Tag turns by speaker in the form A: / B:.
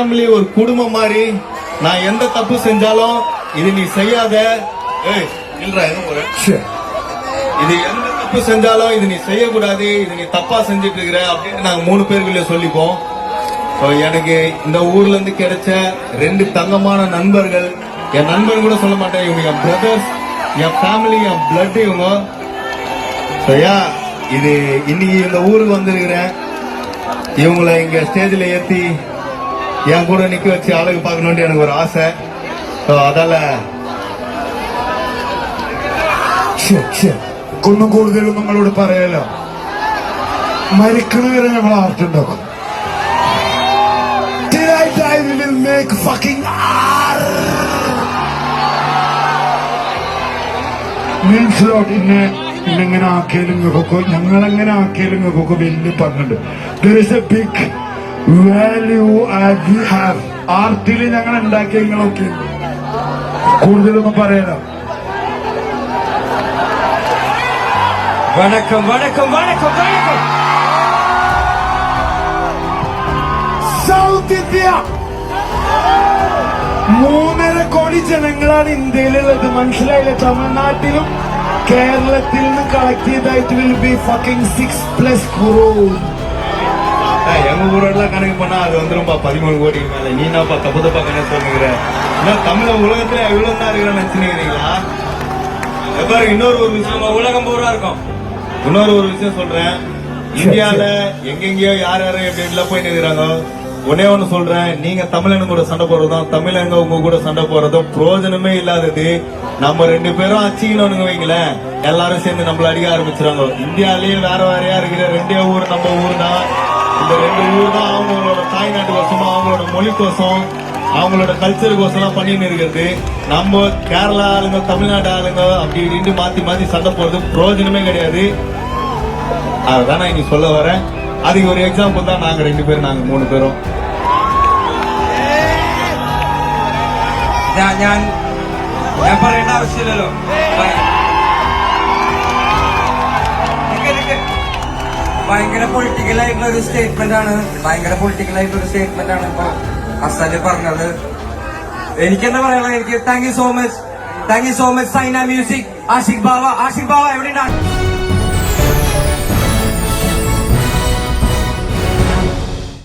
A: Family ஒரு குடும்பம் மாதிரி நான் எந்த தப்பு செஞ்சாலும் இது நீ செய்யாத. இது எந்த தப்பு செஞ்சாலும் இது நீ செய்யக்கூடாது இது நீ தப்பா செஞ்சுட்டு இருக்கிற அப்படின்னு நாங்க மூணு பேருக்குள்ள சொல்லிப்போம். எனக்கு இந்த ஊர்ல இருந்து கிடைச்ச ரெண்டு தங்கமான நண்பர்கள் என் நண்பன் கூட சொல்ல மாட்டேன் இவங்க என் பிரதர்ஸ் என் ஃபேமிலி என் பிளட் இவங்க. Yeah, இது இன்னைக்கு இந்த ஊருக்கு வந்திருக்கிறேன். இவங்களை இங்க ஸ்டேஜ்ல ஏத்தி என் கூட நிக்க வச்சு அழகு பார்க்கணும்னு எனக்கு ஒரு ஆசை So, அதால
B: ശരി, ശരി. ഒന്നും കൂടുതലും നിങ്ങളോട് പറയാലോ മരിക്കണവരെ ഞങ്ങൾ ആർട്ടുണ്ടാക്കും Tonight I will make fucking മനസ്സിലോട്ട് ഇന്നെ ഇന്നെങ്ങനെ ആക്കിയാലും നിങ്ങൾക്കൊക്കെ ഞങ്ങളെങ്ങനെ ആക്കിയാലും നിങ്ങൾക്കൊക്കെ വലിയ പങ്കുണ്ട് there is a big value as you have ആർട്ടിൽ ഞങ്ങൾ ഉണ്ടാക്കിയ നിങ്ങളൊക്കെ. കൂടുതലൊന്നും പറയണോ
C: വണക്കം വണക്കം വണക്കം വണക്കം.
B: സൗത്ത് ഇന്ത്യ മൂന്നര കോടി ജനങ്ങളാണ് ഇന്ത്യയിലുള്ളത്. മനസ്സിലായില്ല? തമിഴ്നാട്ടിലും കേരളത്തിൽ നിന്ന് collect ചെയ്തായിട്ട് will be fucking six plus crore
A: எங்க ஊரெல்லாம் கணக்கு பண்ணா அது வந்துரும்பா பதிமூணு கோடி மேல. நீ என்னப்பா தப்பு தப்பா கணக்கு சொல்லுங்கிற என்ன தமிழ உலகத்துல இவ்வளவு தான் இருக்கிற நினைச்சுக்கிறீங்களா? பாரு இன்னொரு ஒரு விஷயம்.
C: உலகம் பூரா இருக்கோம்.
A: இன்னொரு ஒரு விஷயம் சொல்றேன். இந்தியால எங்கெங்கயோ யார் யாரும் எப்படி எப்படிலாம் போய் நிற்கிறாங்க ஒன்னே ஒண்ணு சொல்றேன். நீங்க தமிழனு கூட சண்டை போடுறதும் தமிழங்க உங்க கூட சண்டை போடுறதும் பிரயோஜனமே இல்லாதது நம்ம ரெண்டு பேரும் அச்சிக்கணும்னு வைங்களேன். எல்லாரும் சேர்ந்து நம்மள அடிக்க ஆரம்பிச்சிருவாங்க. இந்தியாலயே வேற வேறையா இருக்கிற ரெண்டே ஊர் நம்ம ஊர் தான் இந்த ரெண்டு ஊர் தான் அவங்களோட தாய்நாட்டு கோசமா அவங்களோட மொழி கோசம் அவங்களோட கல்ச்சருக்கோசம் பண்ணின்னு இருக்கிறது நம்ம கேரளா ஆளுங்க தமிழ்நாடு ஆளுங்க அப்படி இப்படின்னு மாத்தி மாத்தி சண்டை போறது பிரயோஜனமே கிடையாது அதுதான் நான் இன்னைக்கு சொல்ல வரேன் அதுக்கு ஒரு எக்ஸாம்பிள் தான் நாங்க ரெண்டு பேரும் நாங்க மூணு பேரும்
C: ഞാൻ ഞാൻ ഞാൻ പറയേണ്ട ആവശ്യമില്ലല്ലോ ഭയങ്കര പൊളിറ്റിക്കൽ ആയിട്ടുള്ള ഒരു സ്റ്റേറ്റ്മെന്റ് ആണ്. ഭയങ്കര പൊളിറ്റിക്കൽ ആയിട്ടുള്ള ഒരു സ്റ്റേറ്റ്മെന്റ് ആണ് ഇപ്പൊ അസൽ പറഞ്ഞത്. എനിക്കെന്താ പറയാനുള്ളത്? എനിക്ക് thank you so much thank you so much Saina music Aashiq Bava. Aashiq Bava എവിടെയുണ്ടാണ്